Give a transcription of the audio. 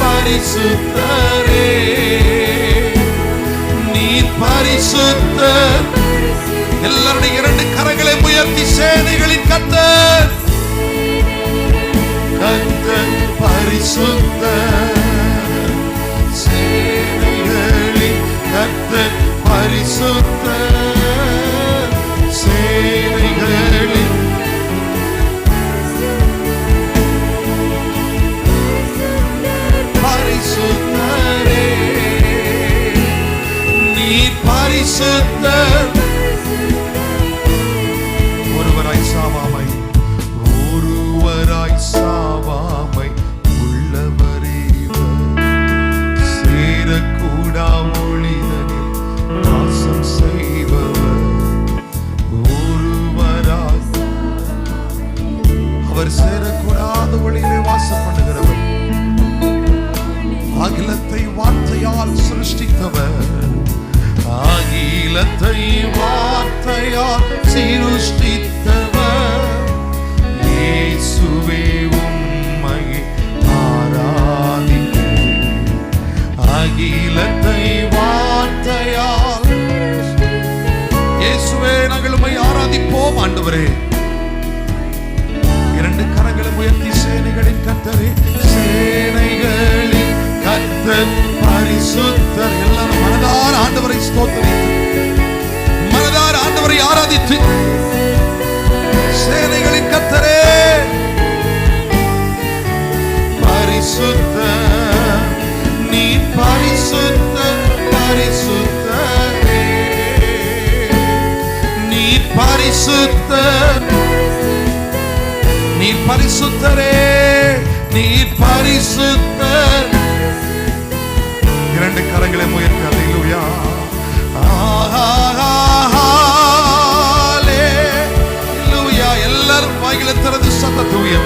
பரிசுத்தரே. நீ பரிசுத்த. எல்லாருடைய இரண்டு கரங்களை உயர்த்தி சேனைகளின் கத்த. கத்த பரிசுத்த. பரிசுத்தர் ஒருவராய் சாவாமை ஒருவராய் சாவாமை உள்ளவரே சேரக்கூடா மொழிதனில் வாசம் செய்பவர். ஒருவராய் அவர் சேரக்கூடாத ஒளியிலே வாசம் பண்ணுகிறவர். அகிலத்தை வார்த்தையால் சிருஷ்டித்தவர். அகிலத்தை வார்த்தையால் சிருஷ்டித்தவர். இயேசுவே உம்மை ஆராதிப்பேன் அகிலத்தை வார்த்தையால் இயேசுவே நாங்கள் உம்மை ஆராதிப்போம் ஆண்டவரே. பரிசுத்த பரிசுத்தரே. நீ பரிசுத்தர். நீ பரிசுத்தரே. நீ பரிசுத்தர். இரண்டு கரங்களை முயற்சி. அல்லேலூயா எல்லாரும் வாயில திறந்து சத்தத்தை உயர்த்தி